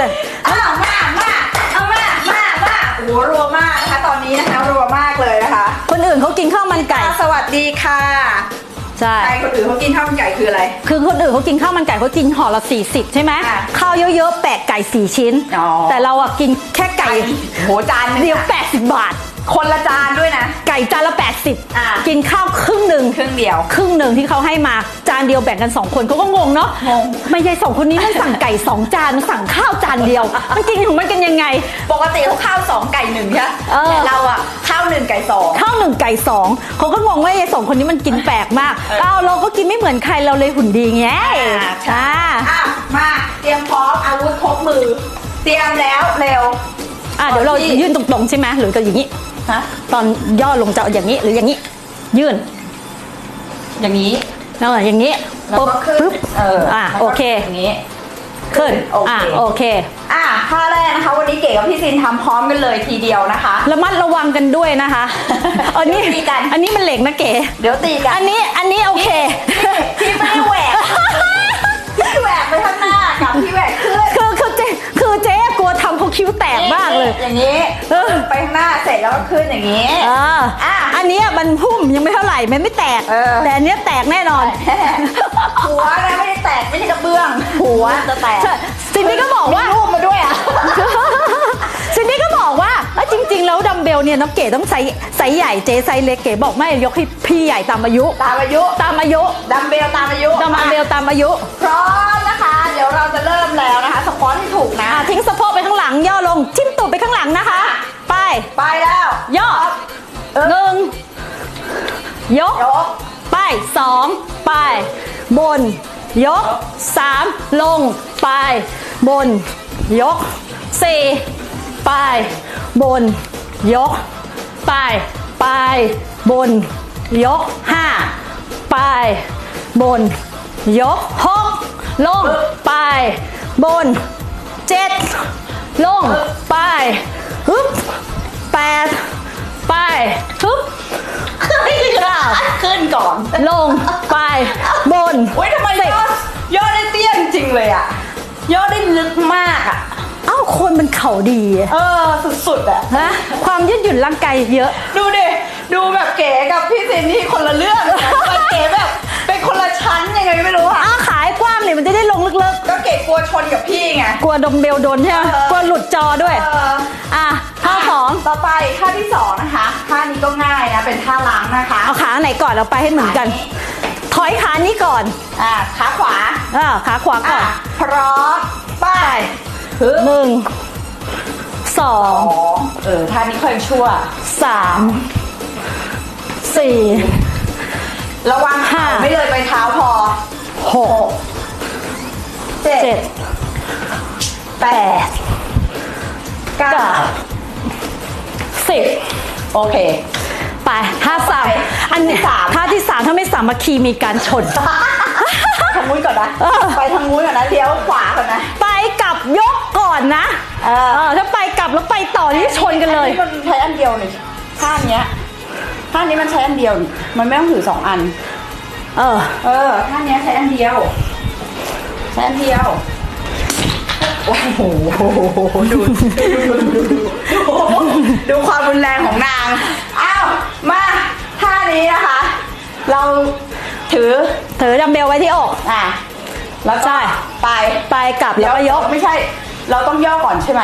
แต่อ้าวมามาเอามามามาโอ้โหรัวมากนะคะ ตอนนี้นะคะรัวมากเลยนะคะคนอื่นเขากินข้าวมันไก่อะสวัสดีค่ะใช่ใครคนอื่นเขากินข้าวมันไก่คืออะไร คือคนอื่นเขากินข้าวมันไก่เขากินห่อละ 40 ใช่ไหมอะข้าวเยอะๆแปะไก่ 4 ชิ้นอ๋อแต่เราอะกินแค่ไก่โหจานหนึงเดียวอะ80 บาท คนละจานด้วยนะ ไก่จานละอะ80กินข้าวครึ่งหนึ่ง ครึ่งเดียว ครึ่งหนึ่งที่เขาให้มาจานเดียวแบ่งกัน 2 คนเขาก็งงเนาะงง ไม่ใช่สองคนนี้มันสั่งไก่ 2 จานมันสั่งข้าวจานเดียว มันกินของมันกันยังไง ปกติเขาข้าวสองไก่หนึ่งใช่ไหมเออ แต่เราอะข้าวหนึ่งไก่สอง ข้าวหนึ่งไก่สองเขาก็งงว่าไอ้สองคนนี้มันกินแปลกมากเออ เอ้าเราก็กินไม่เหมือนใครเราเลยหุ่นดีไงอ่าใช่อ่าอะ มาเตรียมพร้อมอาวุธครบมือ เตรียมแล้วเร็ว อ่าเดี๋ยวเราที่ยื่นตรงๆใช่ไหมหรือจะอย่างนี้ ฮะตอนย่อลงจะเอาอย่างนี้หรืออย่างนี้ ยื่นอย่างนี้นั่นแหละอย่างนี้แล้วปุ๊บก็ขึ้นปุ๊บเอออ่าแล้วก็โอเค อย่างนี้ ขึ้นโอเค อ่าโอเค อะท่าแรกนะคะ วันนี้เก๋กับพี่ซินทำพร้อมกันเลยทีเดียวนะคะ ระมัดระวังกันด้วยนะคะอันนี้เดี๋ยวตีกัน อันนี้มันเหล็กนะเก๋เดี๋ยวตีกันอันนี้อันนี้โอเค พี่ไม่ได้แหวกพี่แหวกไปข้างหน้ากับพี่แหวกำเขาคิ้วแตกมากเลย อย่างนี้เออไปข้างหน้าเสร็จแล้วก็ขึ้นอย่างนี้เอออะอันเนี้ยมันพุ่มยังไม่เท่าไหร่มันไม่แตกเออแต่อันเนี้ยแตกแน่นอน หัวนะไม่ได้แตกไม่ใช่กระเบื้อง หัวจะแตกใช่ซินดี้ก็บอกว่ารูปมาด้วยอะซินดี้ก็บ อกว่าเอ้ยจริง ๆ แล้วดัมเบลเนี่ยน้องเก๋ต้องไซส์ไซส์ใหญ่เจ๊ไซส์เล็กเก๋บอกไม่ยกให้พี่ใหญ่ตามอายุ ตามอายุ ตามอายุดัมเบลตามอายุดัมเบลตามอายุ พร้อมนะคะ เดี๋ยวเราจะเริ่มแล้วนะคะสควอตให้ถูกนะ อะทิ้งสะโพกไปข้างหลังย่อลงทิ้มตูดไปข้างหลังนะคะ ไป ไปแล้วย่อเออหนึ่งยก ยกไปสองไป บน ยกสามลง ไป บน ยกสี่ ไป บน ยก ไป ไป บน ยกห้าไป บน ยกหกลง ไป บนเจ็ดลง ไปฮึบแปดไปฮึบเก้าขึ้นก่อน ลง ไป บนโอ้ยทำไมสิยบอดยอดได้เตี้ยจริงๆเลยอะ ยอดได้ลึกมากอะเอ้าคนมันเข่าดีอะเออสุดๆอะฮะความยืดหยุ่นร่างกายเยอะ ดูดิดูแบบเก๋กับพี่ซินนี่คนละเรื่องนะมันเก๋แบบเป็นคนละชั้นยังไงไม่รู้อะอ้าวขายกว้างเนี่ยมันจะได้ลงลึกก็เก๋กลัวชนกับพี่ไง ๆ กลัวดมเบลโดนใช่ไหมเออ กลัวหลุดจอด้วย เอออะท่าสองต่อไปท่าที่สองนะคะท่านี้ก็ง่ายนะเป็นท่าล้างนะคะเอาขาไหนก่อนเราไปให้เหมือนกัน ถอยขานี้ก่อนอ่าขาขวา อ่าขาขวาก่อ่าอน พร้อมไปฮึบ หนึ่งสอสงองเออท่านี้ค่อยชั่ว สามสี่ระวังห้าไม่เลยไปเท้าพอหกเจ็ดเจ็ดแปดเก้าเก้าสิบโอเค ไปท่าสามไปอันนี้ท่าที่สามท่าที่สามถ้าไม่สามัคคีมีการชน ทางนู้นก่อนนะเออไปทางนู้นก่อนนะเลี้ยวขวาก่อนนะ ไปกลับยกก่อนนะเออถ้าไปกลับแล้วไปต่อนี่ชนกันเลย อัมันใช้อันเดียวนี่ท่าเนี้ยท่านี้มันใช้อันเดียวนี่มันไม่ต้องถือสองอัน เออ เออท่าเนี้ยใช้อันเดียว ใช้อันเดียว โอ้โห ดูดูดูดูดูดูความรุนแรงของนาง อ้าว มาท่านี้นะคะ เรา ถือถือดัมเบลไว้ที่อก อะแล้วก็ใช่ ไปไปกลับแล้วก็ยก ไม่ใช่ เราต้องย่อก่อนใช่ไหม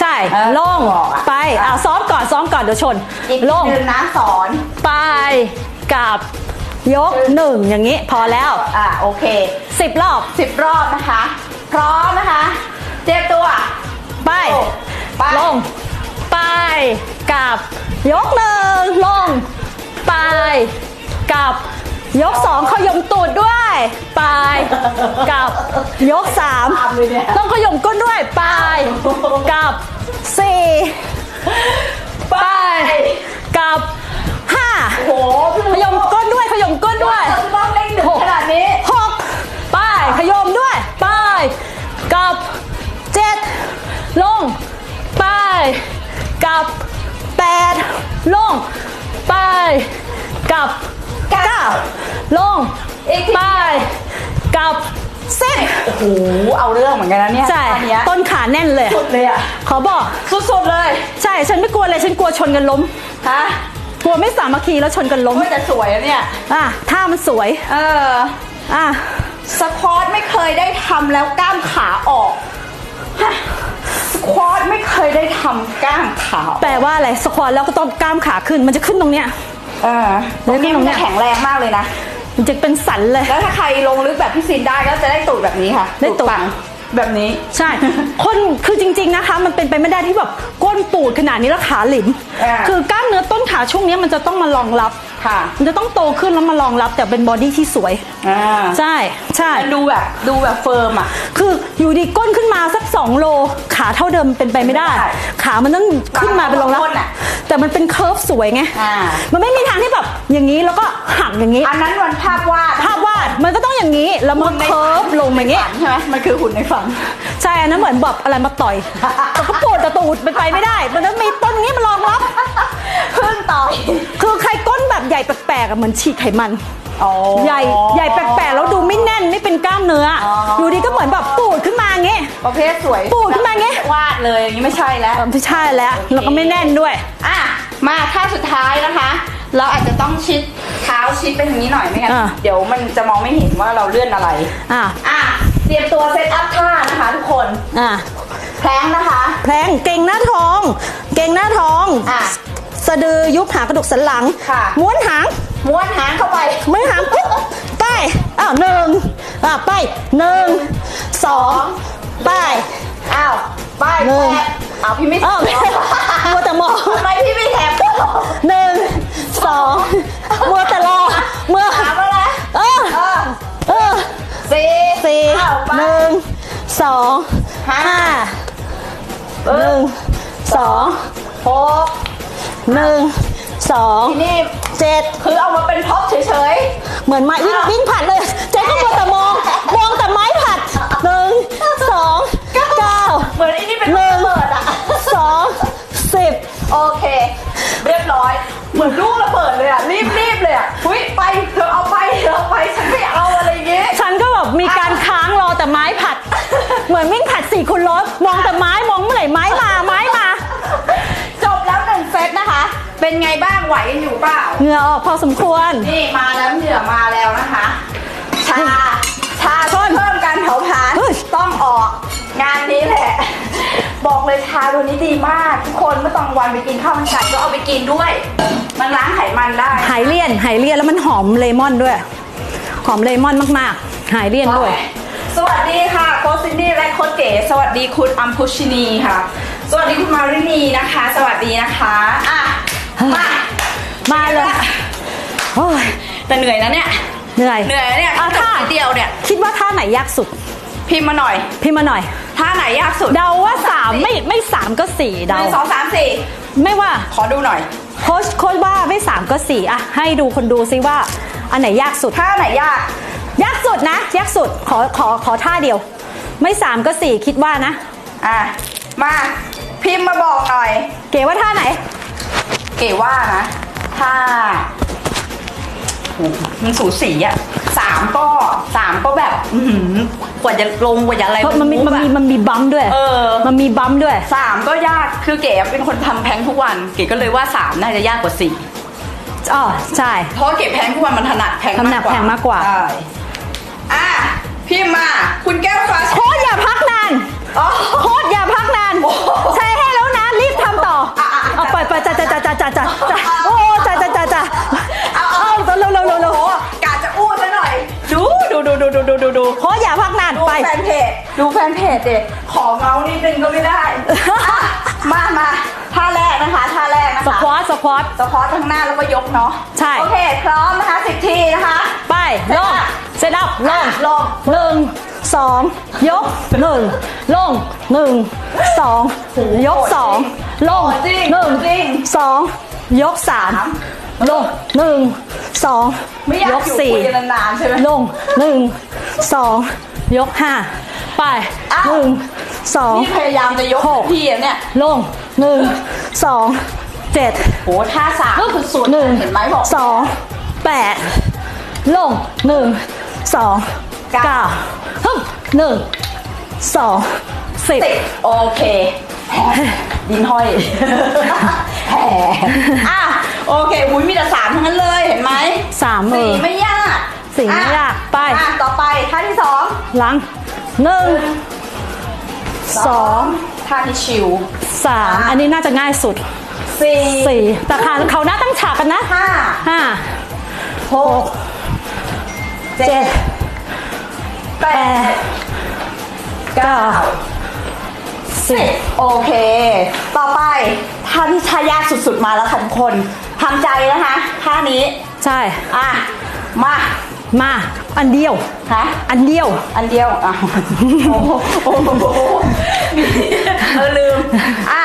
ใช่เออลงบอกอะ ไปอ่าซ้อมก่อนซ้อมก่อนเดี๋ยวชนอีกลงหนึ่งนะสอน ไปกลับยกหนึ่งอย่างนี้พอแล้วอะโอเคสิบรอบสิบรอบนะคะ พร้อมนะคะเจ็บตัว ไป ไป ลง ไปกลับยกหนึ่ง ยกสองขยมตูดด้วย ไป กลับ ยกสามต้องขยมก้นด้วย ไป กลับสี่ไปกลับห้าโอ้โหพี่ขยมก้นด้วยขยมก้นด้วยต้องเล่นหกขนาดนี้หกไปขยมด้วย ไปกับเจ็ดลง ไปกับแปดลง ไปกับ ก้าลงอีกทีไปกับสิบโอ้โหเอาเรื่องเหมือนกันนะเนี่ยใช่อันเนี้ยต้นขาแน่นเลย สุดเลยอะขอบอกสุดๆเลย ใช่ฉันไม่กลัวเลยฉันกลัวชนกันล้มฮะกลัวไม่สามัคคีแล้วชนกันล้มโอ้ยแต่สวยอะเนี่ยอะท่ามันสวย เอออะสควอตไม่เคยได้ทำแล้วกล้ามขาออกฮะสควอตไม่เคยได้ทำกล้ามขาออกแปลว่าอะไรสควอตแล้วก็ต้องกล้ามขาขึ้นมันจะขึ้นตรงเนี้ยเออตรงนี้ตรมันงเนี้จะยแข็งแรงมากเลยนะ มันจะเป็นสันเลย แล้วถ้าใครลงลึกแบบพี่ซินได้ก็จะได้ตูดแบบนี้ค่ะได้ตูดปังแบบนี้ใช่ คนคือจริง ๆนะคะ มันเป็นไปไม่ได้ที่แบบก้นปูดขนาดนี้แล้วขาหลิมอ่าคือกล้ามเนื้อต้นขาช่วงเนี้ยมันจะต้องมารองรับ ค่ะมันจะต้องโตขึ้นแล้วมารองรับแต่เป็นบอดี้ที่สวย อ่าใช่ใช่มันดูแบบดูแบบเฟิร์มอะ คืออยู่ดีก้นขึ้นมาสัก 2 โล ขาเท่าเดิมเป็นไปไม่ได้ ไม่ได้ขามันต้องขึ้นมาเป็นรองรับ ก้นอะ แต่มันเป็นเคิร์ฟสวยไง อ่า มันไม่มีทางที่แบบอย่างนี้แล้วก็หักอย่างนี้ อันนั้นมันภาพวาดภาพวาดมันก็ต้องอย่างนี้แล้วมันเคิร์ฟลงอย่างนี้ ฝันใช่ไหมมันคือหุ่นในฝัน ใช่ อันนั้นเหมือนแบบอะไรมาต่อย แต่ก็ปวดแต่ตูดเป็นไปไม่ได้ มันต้องมีต้นอย่างนี้มารองรับพึ่งต่อย คือใคร ก้นแบบใหญ่แปลกๆอะเหมือนฉีกไขมัน อ๋อ ใหญ่ใหญ่แปลกๆแล้วดูไม่แน่นไม่เป็นกล้ามเนื้ออออยู่ดีก็เหมือนแบบปูดขึ้นมาอย่างงี้ประเภทสวยปูดขึ้นมาอย่างงี้วาดเลยอย่างนี้ไม่ใช่แล้วเออไม่ใช่แล้วแล้วก็ไม่แน่นด้วย อะ มาท่าสุดท้ายนะคะ เราอาจจะต้องชิดเท้าชิดไปทางนี้หน่อยไม่งั้นอะ เดี๋ยวมันจะมองไม่เห็นว่าเราเลื่อนอะไร อะอะ เตรียมตัวเซตอัพท่านะคะทุกคน อะแพลงนะคะ แพลงเก่งหน้าท้อง เก่งหน้าท้อง อะ สะดือยุบหางกระดูกสันหลัง ค่ะ ม้วนหาง ม้วนหางเข้าไปม้วนหางปุ๊บไปอ้าวหนึ่งอะไปหนึ่งสองไป อ้าว ไปหนึ่งแถบอ้าวพี่ไม่อ้าวมัวแต่มองทำไมพี่ไม่แถบหนึ่งสองมัวแต่รอเมื่อถามแล้วนะเออเออเออสี่สี่อ้าวไปหนึ่งสองห้าห้าเอหนึ่องสองหก หนึ่งสองทีนี่เจ็ดคือเอามาเป็นพ็อปเฉยเหมือนไม้วิ่งอ้าววิ่งผัดเลยเจ๊ก็มัวแต่มองมองแต่ไม้ผัดหนึ่งสองเก้าๆ เหมือนไอ้นี่เป็นหนึ่งเปิดอะ สองสิบโอเค เรียบร้อย เหมือนลูกระเบิดเลยอะ รีบรีบเลยอะหุ้ยไปเธอเอาไปเธอเอาไปฉันไม่เอาอะไรอย่างเงี้ยฉันก็แบบมีการค้างรอแต่ไม้ผัด เหมือนวิ่งผัดสี่คูณร้อยมองแต่ไม้ เป็นไงบ้างไหวกันอยู่เปล่า เหงื่อออกพอสมควร นี่มาแล้วเหนือมาแล้วนะคะ ชา ชาช่วยเพิ่มการเผาผลาญเฮ้ยต้องออก งานนี้แหละ บอกเลยชาตัวนี้ดีมาก ทุกคนเมื่อตอนวันไปกินข้าวมันไก่ก็เอาไปกินด้วย มันล้างไขมันได้ หายเลี่ยน หายเลี่ยนแล้วมันหอมเลมอนด้วย หอมเลมอนมากๆ หายเลี่ยนด้วย สวัสดีค่ะโคชซินดี้และโคชเก๋สวัสดีคุณอัมพุชินีค่ะ สวัสดีคุณมารินีนะคะ สวัสดีนะคะอะ มามาเลยโอ้ยแต่เหนื่อยนะเนี่ย เหนื่อย เหนื่อยนะเนี่ยอะจบท่านิดเดียวเนี่ย คิดว่าท่าไหนยากสุด พิมพ์มาหน่อยพี่มาหน่อย ท่าไหนยากสุด เดาว่าสามไม่ไม่สามก็สี่หเดานึ่งสองสามสี่ไม่ว่า ขอดูหน่อย โค้ชโค้ชว่าไม่สามก็สี่อะให้ดูคนดูซิว่า อันไหนยากสุด ท่าไหนยาก ยากสุดนะ ยากสุด ขอขอขอท่าเดียว ไม่สามก็สี่คิดว่านะ อะ มา พิมพ์มาบอกหน่อย เก๋ว่าท่าไหน เก๋ว่านะ ถ้าโหมันสูสีอะสามก็สามก็แบบอื้อหือกว่าจะลงกว่าจะอะไรเพราะมันมีมุมันกอะมีมันมีบัมป์ด้วย เออ มันมีบัมป์ด้วย สามก็ยาก คือเก๋เป็นคนทำแพงทุกวัน เก๋ก็เลยว่าสามน่าจะยากกว่าสี่อ๋อ ใช่ เพราะเก๋แพงทุกวันมันถนัดแพงถนัดแพงมากกว่า ใช่อะพิมพ์มา คุณแก้วฟ้าโค้ชอย่าพักนาน อ๋อ โค้ชอย่าพักนาน โอ้โหใช้ให้ เพจเด็กขอเมาส์นิดนึงก็ไม่ได้อะมามาท่าแรกนะคะท่าแรกนะคะสควอตสควอต สควอตทั้งหน้าแล้วก็ยกเนาะใช่ โอเค พร้อมนะคะสิบทีนะคะ ไปลงเซตอัพลงลง หนึ่งสองยกหนึ่งลงหนึ่งสองยกสองลงจริงหนึ่งจริงสองยกสามลงหนึ่งสองไม่อยากยกอยู่สี่ คุยกันนานๆใช่ไหมลงหนึ่งสองยกห้า ไปอ้าวหนึ่งสองนี่พยายามจะยกหกพี่อะเนี่ย ลงหนึ่งสองเจ็ดโหท่าสามคือสุดหนึ่งเห็นไหมบอกสองแปดลงหนึ่งสองเก้าเก้าฮึบหนึ่งสองสิบสิบโอเคแหมดินห้อยแหมอะโอเคอุ้ยมีแต่สามทั้งนั้นเลยเห็นไหมสามมืสี่อไม่ยากสี่ไม่ยาก ไปอะต่อไปท่าที่สองหลัง หนึ่งสองท่าที่ชิวสามอันนี้น่าจะง่ายสุดสี่สี่แต่ขาเขาหน้าตั้งฉากกันนะห้าห้าหกเจ็เจ็ดดแปแปดดเก้าสิบโอเค ต่อไปท่าที่ท่ายากสุดๆมาแล้วค่ะทุกคนทำใจนะคะท่านี้ใช่ อะ มา มา อันเดียวฮะอันเดียว อันเดียวอะโอ้โหโอ้โหเออลืม อะ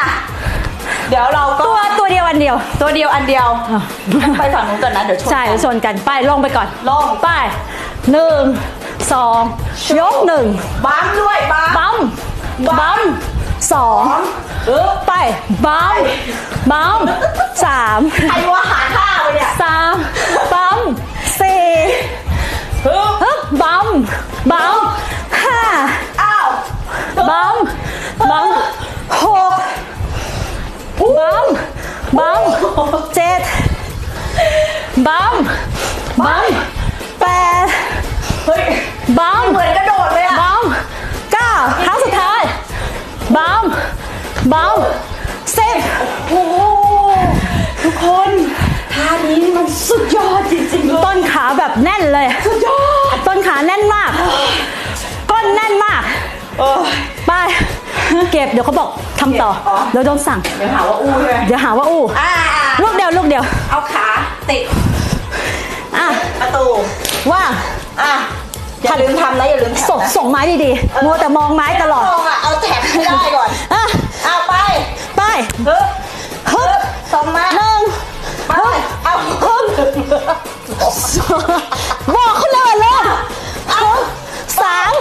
เดี๋ยวเราก็ตัวตัวเดียวอันเดียว ตัวเดียวอันเดียว ไปฝั่งนู้นก่อนนะ เดี๋ยวชนใช่กันชนกันไปลงไปก่อนลงไปหนึ่งสองยกหนึ่งบัมด้วยบัมบัมบัมสองเออไปบัมบัมสามใครว่าหาท่าไปเนี่ยสามบัม เจ็ดบัมบัมแปดเฮ้ยบัมเหมือนกระโดดเลยอะบัมเก้าครั้งสุดท้ายบัมบัมสิบโอ้โหทุกคนท่านี้มันสุดยอดจริงๆเลยต้นขาแบบแน่นเลย สุดยอด ต้นขาแน่นมาก ก้นแน่นมากเออไปเก็บเดี๋ยวเขาบอกทำต่อเก็บอ๋อเดี๋ยวโดนสั่ง เดี๋ยวหาว่าอู้ใช่ไหมเดี๋ยวหาว่าอู้อ่า ลูกเดียวลูกเดียว เอาขาติดอะประตู ว่าอะอย่าลืมทำนะอย่าลืมส่งส่งไม้ดีๆมัวแต่มองไม้ตลอดมองอะเอาแท็บให้ได้ก่อนอะเอาไป ไปฮึบฮึบส่งมาหนึ่งไปเอาฮึบบอกเขาเลยเริ่มฮึบสาม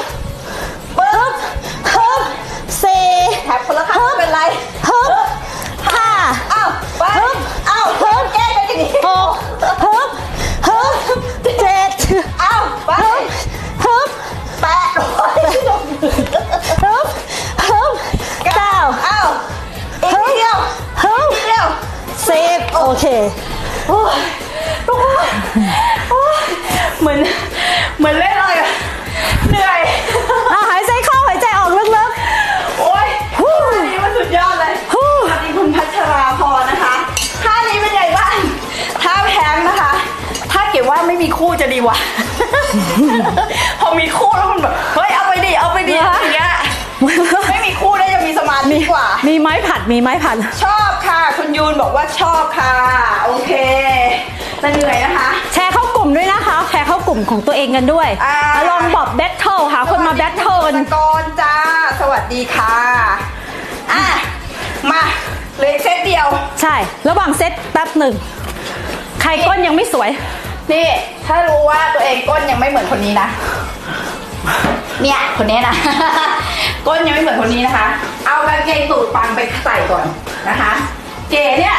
ไม้ผัดมีไม้ผัด ชอบค่ะ คุณยูนบอกว่าชอบค่ะ โอเคแต่เหนื่อยนะคะ แชร์เข้ากลุ่มด้วยนะคะ แชร์เข้ากลุ่มของตัวเองกันด้วยอ่า ลองบอกแบทเทิลหาคนมาแบทเทิลกันสวัสดีคุณกรจ้า สวัสดีค่ะอะมาเหลยเซตเดียว ใช่ ระหว่างเซตแป๊บหนึ่ง ใครก้นยังไม่สวย นี่ ถ้ารู้ว่าตัวเองก้นยังไม่เหมือนคนนี้นะ เนี่ย คนนี้นะ ก้นยังไม่เหมือนคนนี้นะคะ เอากางเกงตูดปังไปใส่ก่อนนะคะ เก๋เนี่ย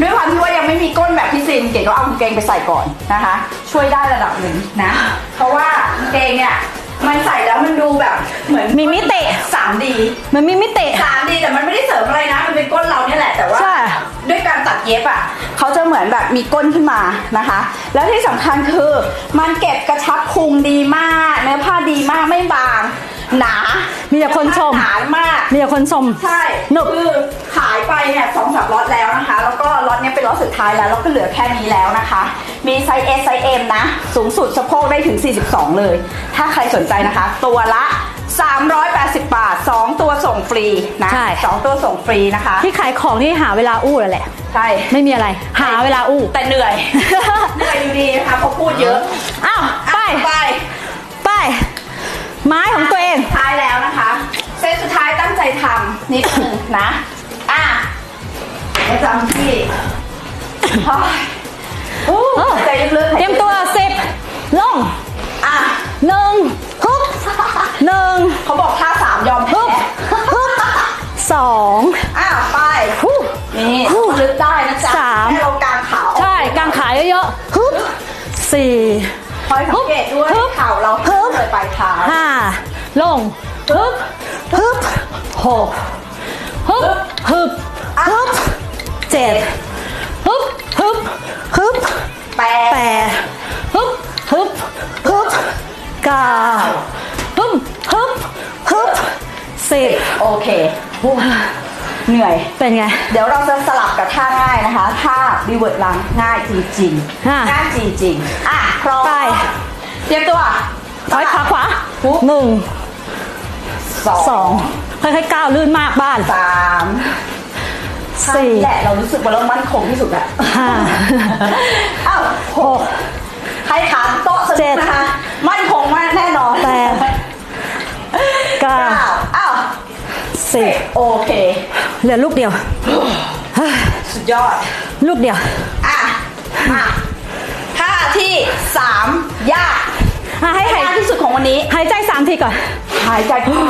ด้วยความที่ว่ายังไม่มีก้นแบบพี่ซินเก๋ก็เอากางเกงไปใส่ก่อนนะคะ ช่วยได้ระดับหนึ่งนะ เพราะว่ากางเกงเนี่ยมันใส่แล้วมันดูแบบเหมือนมีมิติสามดีมันมีมิติสามดีแต่มันไม่ได้เสริมอะไรนะ มันเป็นก้นเราเนี่ยแหละแต่ว่า ใช่ ด้วยการตัดเย็บอะเขาจะเหมือนแบบมีก้นขึ้นมานะคะ แล้วที่สำคัญคือมันเก็บกระชับพุงดีมาก เนื้อผ้าดีมากไม่บาง หนา มีแต่คนชม หนามาก มีแต่คนชม ใช่หนุบ คือขายไปเนี่ยสองสามล็อตแล้วนะคะ แล้วก็ล็อตเนี้ยเป็นล็อตสุดท้ายแล้วแล้วก็เหลือแค่นี้แล้วนะคะ มีไซส์ S ไซส์ M นะ สูงสุดสะโพกได้ถึง 42 เลย ถ้าใครสนใจนะคะ ตัวละ 380 บาท 2 ตัวส่งฟรีนะใช่ สองตัวส่งฟรีนะคะ ที่ขายของที่หาเวลาอู้นั่นแหละ ใช่ ไม่มีอะไร หาเวลาอู้ แต่เหนื่อย เหนื่อยอยู่ดีนะคะเพราะพูดเยอะอ้าว ไปอะไป ไป ไม้ของตัวเองท้ายแล้วนะคะ เซตสุดท้ายตั้งใจทำนิดนึงนะ อะประจำที่เฮ้ยอู้เออใจลึกๆเตรียมตัวสิบลง อะหนึ่งฮึบหนึ่งเขาบอกท่าสามยอมฮึแพ้บฮึบสองอ้าวไปฮู้นี่ฮู้ลึกได้นะจ๊ะสามให้เรากางขาออกใช่กางขาเยอะๆฮึบสี่ค อยสังเกตด้วยฮึบเข่าเราฮึบายเท้าห้าลงฮึบฮึบหกฮึบฮึบฮึบเจ็ดฮึบฮึบฮึบแปแปดดฮึบฮึบฮึบเก้าฮึบฮึบฮึบสิบโอเค เหนื่อย เป็นไง เดี๋ยวเราจะสลับกับท่าง่ายนะคะท่ารีเวิร์ดลังง่ายจริงอะๆง่ายจริงๆอะพร้อมไปเตรียมตัวถอยขาขวาปุ๊บหนึ่งสองสองค่อยๆก้าวลื่นมากบ้าน สามท่าสี่นี้แหละเรารู้สึกว่าเรามั่นคงที่สุดอะห้าอ้าวหกใครถามโต๊ะสเจ็นุกดนะคะ มั่นคงมากแน่นอนแปดเก้า เก้าอ้าว สิบโอเค เหลือลูกเดียว สุดยอด ลูกเดียว อะมาท่าที่สามยากอะให้หายยากที่สุดของวันนี้ หายใจสามทีก่อน หายใจเข้า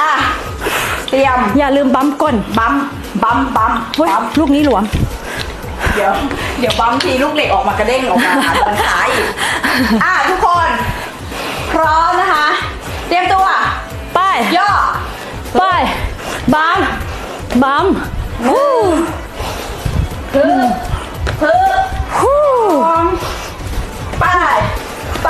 อะเตรียม อย่าลืมบั๊มก้น บัมบัมบัมเฮ้ยบัมลูกนี้หลวม เดี๋ยว เดี๋ยวบัมทีลูกเหล็กออกมากระเด้งออกมาโดนขาอีก อะทุกคน พร้อมนะคะ เตรียมตัวไป ย่อ ไปบั๊มบั๊มฮู้ฮึบฮึบฮู้ไปไป